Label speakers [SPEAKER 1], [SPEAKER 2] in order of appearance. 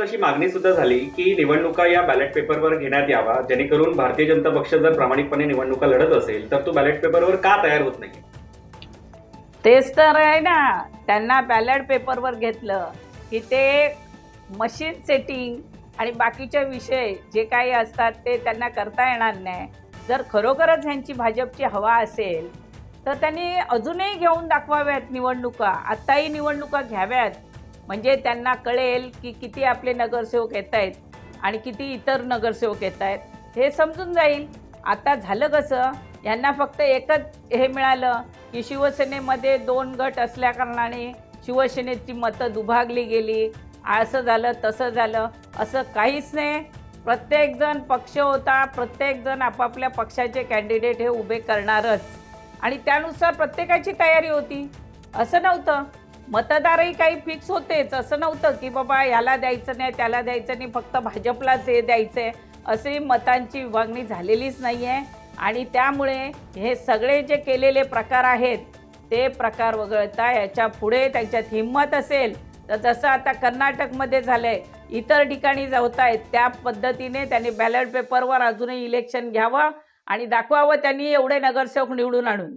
[SPEAKER 1] राज्यात अशी मागणी सुद्धा झाली की निवडणुका या बॅलेट पेपरवर घेण्यात यावा जेणेकरून भारतीय जनता पक्ष जर प्रामाणिकपणे निवडणुका लढत असेल तर तो बॅलेट पेपरवर का तयार होत नाही?
[SPEAKER 2] तेच तर आहे ना. त्यांना बॅलेट पेपरवर घेतलं की ते मशीन सेटिंग आणि बाकीचे विषय जे काही असतात ते त्यांना करता येणार नाही. जर खरोखरच ह्यांची भाजपची हवा असेल तर त्यांनी अजूनही घेऊन दाखवाव्यात निवडणुका. आत्ताही निवडणुका घ्याव्यात. म्हणजे त्यांना कळेल की किती आपले नगरसेवक येत आहेत आणि किती इतर नगरसेवक येत आहेत. हे समजून जाईल. आता झालं कसं? यांना फक्त एकच हे मिळालं की शिवसेनेमध्ये दोन गट असल्याकारणाने शिवसेनेची मतं दुभागली गेली. असं झालं तसं झालं असं काहीच नाही. प्रत्येकजण पक्ष होता प्रत्येकजण आपापल्या पक्षाचे कॅन्डिडेट हे उभे करणारच. आणि त्यानुसार प्रत्येकाची तयारी होती. असं नव्हतं. मतदारही काही फिक्स होतेच. असं नव्हतं की बाबा याला द्यायचं नाही त्याला द्यायचं नाही फक्त भाजपलाच हे द्यायचं आहे अशी मतांची विभागणी झालेलीच नाही आहे आणि त्यामुळे हे सगळे जे केलेले प्रकार आहेत ते प्रकार वगळता याच्यापुढे त्यांच्यात हिंमत असेल तर जसं आता कर्नाटकमध्ये झालं आहे इतर ठिकाणी जात आहेत त्या पद्धतीने त्यांनी बॅलेट पेपरवर अजूनही इलेक्शन घ्यावं आणि दाखवावं त्यांनी एवढे नगरसेवक निवडून आणून.